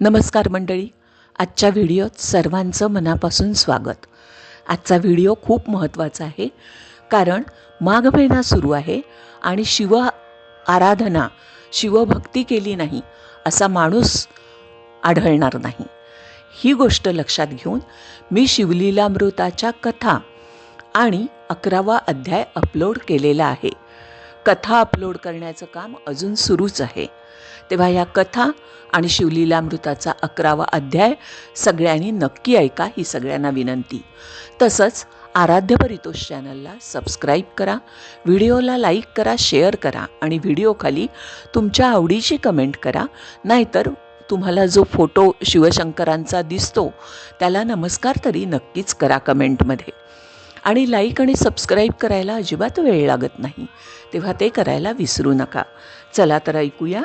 नमस्कार मंडळी. आजच्या व्हिडिओत सर्वांचं मनापासून स्वागत. आजचा व्हिडिओ खूप महत्त्वाचा आहे. कारण माघ महिना सुरू आहे आणि शिव आराधना शिवभक्ती केली नाही असा माणूस आढळणार नाही. ही गोष्ट लक्षात घेऊन मी शिवलीलामृताच्या कथा आणि अकरावा अध्याय अपलोड केलेला आहे. कथा अपलोड करण्याचं काम अजून सुरूच आहे. तेव्हा या कथा आणि शिवलीलामृताचा अकरावा अध्याय सगळ्यांनी नक्की ऐका ही सगळ्यांना विनंती. तसंच आराध्य परितोष चॅनलला सबस्क्राईब करा व्हिडिओला लाईक करा शेअर करा आणि व्हिडिओखाली तुमच्या आवडीची कमेंट करा. नाहीतर तुम्हाला जो फोटो शिवशंकरांचा दिसतो त्याला नमस्कार तरी नक्कीच करा कमेंटमध्ये आणि लाईक आणि सबस्क्राईब करायला अजिबात वेळ लागत नाही. तेव्हा ते करायला विसरू नका. चला तर ऐकूया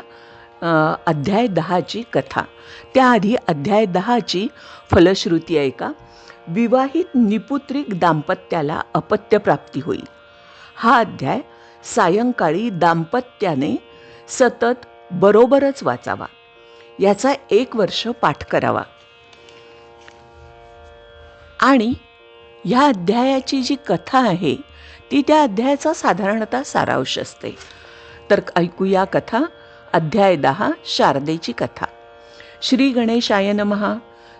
अध्याय दहाची कथा. त्याआधी अध्याय दहाची फलश्रुती ऐका विवाहित निपुत्रिक दाम्पत्याला अपत्यप्राप्ती होईल. हा अध्याय सायंकाळी दाम्पत्याने सतत बरोबरच वाचावा. याचा एक वर्ष पाठ करावा. आणि ह्या अध्यायाची जी कथा आहे ती त्या अध्यायाचा साधारणतः सारांश असते. तर ऐकूया कथा अध्याय दहा शारदेची कथा. श्री गणेशाय नमहा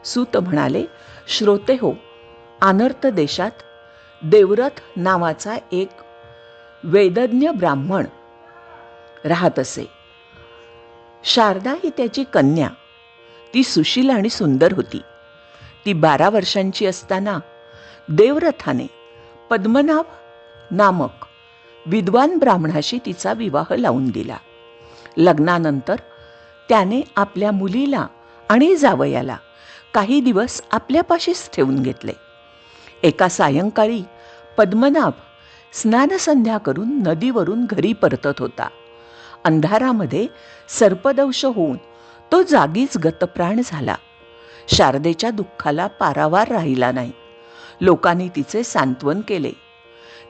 सूत म्हणाले श्रोते हो आनर्त देशात देवरथ नावाचा एक वेदज्ञ ब्राह्मण राहत असे. शारदा ही त्याची कन्या. ती सुशील आणि सुंदर होती. ती बारा वर्षांची असताना देवरथाने पद्मनाभ नामक विद्वान ब्राह्मणाशी तिचा विवाह लावून दिला. लग्नानंतर त्याने आपल्या मुलीला आणि जावयाला काही दिवस आपल्यापाशीच ठेवून घेतले. एका सायंकाळी पद्मनाभ स्नानसंध्या करून नदीवरून घरी परतत होता. अंधारामध्ये सर्पदंश होऊन तो जागीच गतप्राण झाला. शारदेच्या दुःखाला पारावार राहिला नाही. लोकांनी तिचे सांत्वन केले.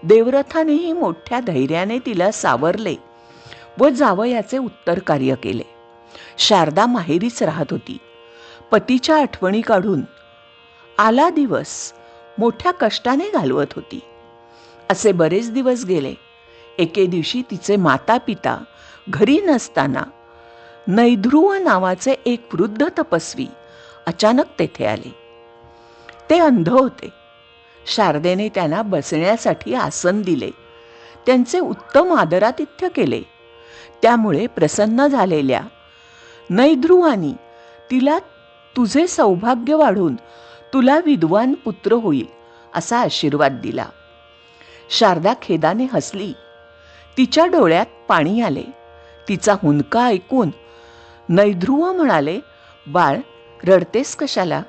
देवरथानेही मोठ्या धैर्याने तिला सावरले व जावयाचे उत्तर कार्य केले. शारदा माहेरीच राहत होती. पतीच्या आठवणी काढून आला दिवस मोठ्या कष्टाने घालवत होती. असे बरेच दिवस गेले. एके दिवशी तिचे माता पिता घरी नसताना नैध्रुव नावाचे एक वृद्ध तपस्वी अचानक तेथे आले. ते अंध होते. शारदेने त्यांना बसण्यासाठी आसन दिले. त्यांचे उत्तम आदरातिथ्य केले. त्यामुळे प्रसन्न झालेल्या नैध्रुवानी तिला तुझे सौभाग्य वाढून तुला विद्वान पुत्र होईल असा आशीर्वाद दिला. शारदा खेदाने हसली. तिच्या डोळ्यात पाणी आले. तिचा हुंदका ऐकून नैध्रुव म्हणाले बाळ रडतेस कशाला?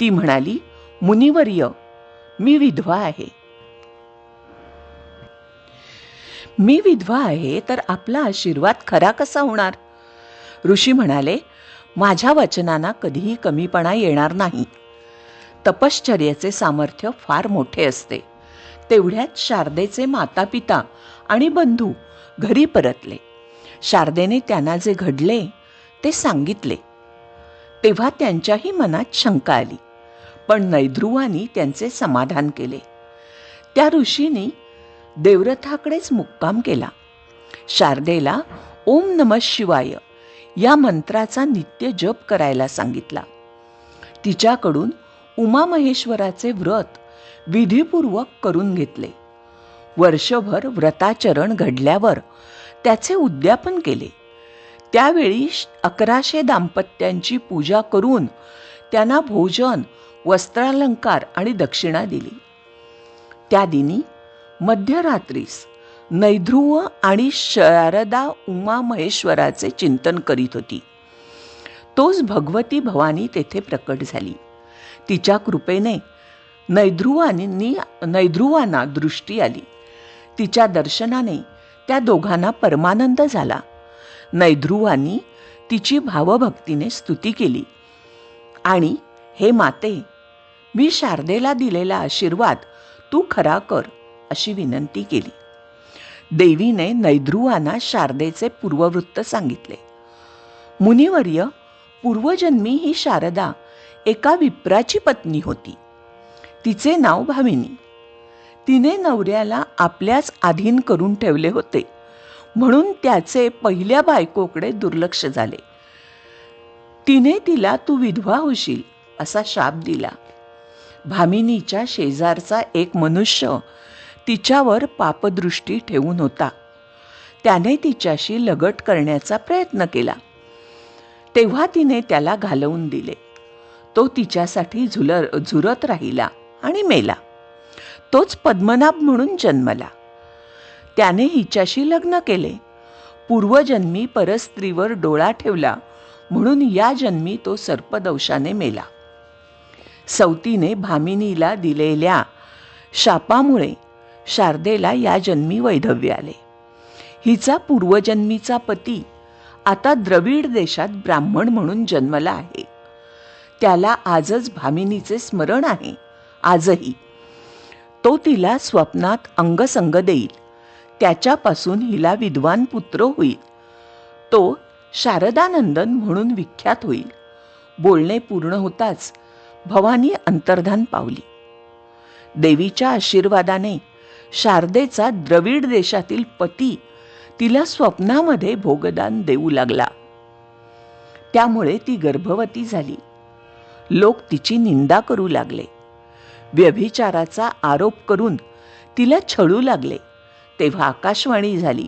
ती म्हणाली मुनिवर्य मी विधवा आहे. मी विधवा आहे तर आपला आशीर्वाद खरा कसा होणार? ऋषी म्हणाले माझ्या वचनांना कधीही कमीपणा येणार नाही. तपश्चर्याचे सामर्थ्य फार मोठे असते. तेवढ्यात शारदेचे माता पिता आणि बंधू घरी परतले. शारदेने त्यांना जे घडले ते सांगितले. तेव्हा त्यांच्याही मनात शंका आली. पण नैध्रुवानी त्यांचे समाधान केले. त्या ऋषींनी देवरथाकडेच मुक्काम केला. शारदेला ओम नम शिवाय या मंत्राचा नित्य जप करायला सांगितला. तिच्याकडून उमामहेश्वराचे व्रत विधीपूर्वक करून घेतले. वर्षभर व्रताचरण घडल्यावर त्याचे उद्यापन केले. त्यावेळी अकराशे दाम्पत्यांची पूजा करून त्यांना भोजन वस्त्रालंकार आणि दक्षिणा दिली. त्या दिनी मध्यरात्रीस नैध्रुव आणि शारदा उमा महेश्वराचे चिंतन करीत होती. तोच भगवती भवानी तेथे प्रकट झाली. तिच्या कृपेने नैध्रुवानी नैध्रुवांना दृष्टी आली. तिच्या दर्शनाने त्या दोघांना परमानंद झाला. नैध्रुवांनी तिची भावभक्तीने स्तुती केली. आणि हे माते मी शारदेला दिलेला आशीर्वाद तू खरा कर अशी विनंती केली. देवीने नैध्रुवांना शारदेचे पूर्ववृत्त सांगितले. मुनिवर्य पूर्वजन्मी ही शारदा एका विप्राची पत्नी होती. तिचे नाव भाविनी. तिने नवऱ्याला आपल्याच अधीन करून ठेवले होते. म्हणून त्याचे पहिल्या बायकोकडे दुर्लक्ष झाले. तिने तिला तू विधवा होशील असा शाप दिला. भामिनीच्या शेजारचा एक मनुष्य तिच्यावर पापदृष्टी ठेवून होता. त्याने तिच्याशी लगट करण्याचा प्रयत्न केला. तेव्हा तिने त्याला घालवून दिले. तो तिच्यासाठी झुलर झुरत राहिला आणि मेला. तोच पद्मनाभ म्हणून जन्मला. त्याने हिच्याशी लग्न केले. पूर्वजन्मी परस्त्रीवर डोळा ठेवला म्हणून या जन्मी तो सर्पदंशाने मेला. सवतीने भामिनीला दिलेल्या शापामुळे शारदेला या जन्मी वैधव्य आले. हिचा पूर्वजन्मीचा पती आता द्रविड देशात ब्राह्मण म्हणून जन्मला आहे. त्याला आजच भामिनीचे स्मरण आहे. आजही तो तिला स्वप्नात अंगसंग देईल. त्याच्यापासून हिला विद्वान पुत्र होईल. तो शारदानंदन म्हणून विख्यात होईल. बोलणे पूर्ण होताच भवानी अंतर्धान पावली. देवीच्या आशीर्वादाने शारदेचा द्रविड देशातील पती तिला स्वप्नामध्ये भोगदान देऊ लागला. त्यामुळे ती गर्भवती झाली. लोक तिची निंदा करू लागले. व्यभिचाराचा आरोप करून तिला छळू लागले. तेव्हा आकाशवाणी झाली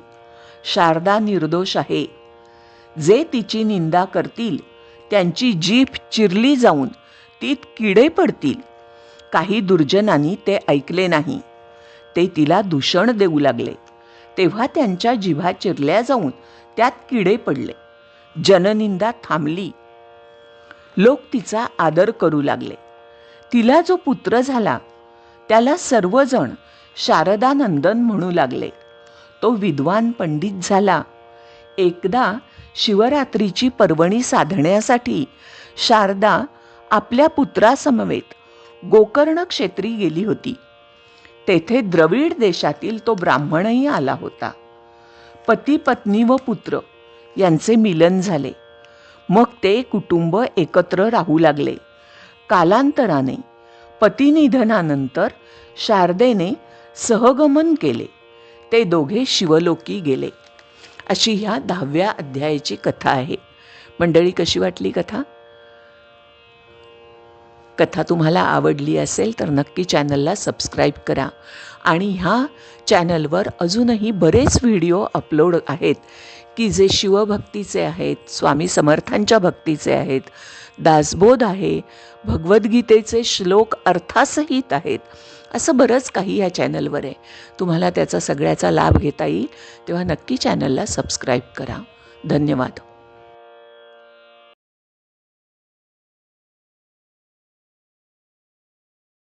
शारदा निर्दोष आहे. जे तिची निंदा करतील त्यांची जीभ चिरली जाऊन तीत किडे पडतील. काही दुर्जनांनी ते ऐकले नाही. ते तिला दूषण देऊ लागले. तेव्हा त्यांच्या जिभा चिरल्या जाऊन त्यात किडे पडले. जननिंदा थांबली. लोक तिचा आदर करू लागले. तिला जो पुत्र झाला त्याला सर्वजण शारदानंदन म्हणू लागले. तो विद्वान पंडित झाला. एकदा शिवरात्रीची पर्वणी साधण्यासाठी शारदा आपल्या पुत्रासमवेत गोकर्ण क्षेत्री गेली होती. तेथे द्रविड देशातील तो ब्राह्मणही आला होता. पती पत्नी व पुत्र यांचे मिलन झाले. मग ते कुटुंब एकत्र राहू लागले. कालांतराने पतिनिधनानंतर शारदेने सहगमन केले. ते दोघे शिवलोकी गेले. अशी ह्या दहाव्या अध्यायाची कथा आहे. मंडळी कशी वाटली कथा? कथा तुम्हाला आवडली असेल तर नक्की चॅनलला सबस्क्राईब करा. आणि ह्या चॅनलवर अजूनही बरेच व्हिडिओ अपलोड आहेत की जे शिवभक्तीचे आहेत स्वामी समर्थांच्या भक्तीचे आहेत दासबोध आहे भगवद्गीतेचे श्लोक अर्थासहित आहेत असं बरंच काही या चॅनलवर आहे. तुम्हाला त्याचा सगळ्याचा लाभ घेता येईल तेव्हा नक्की चॅनलला सबस्क्राईब करा. धन्यवाद.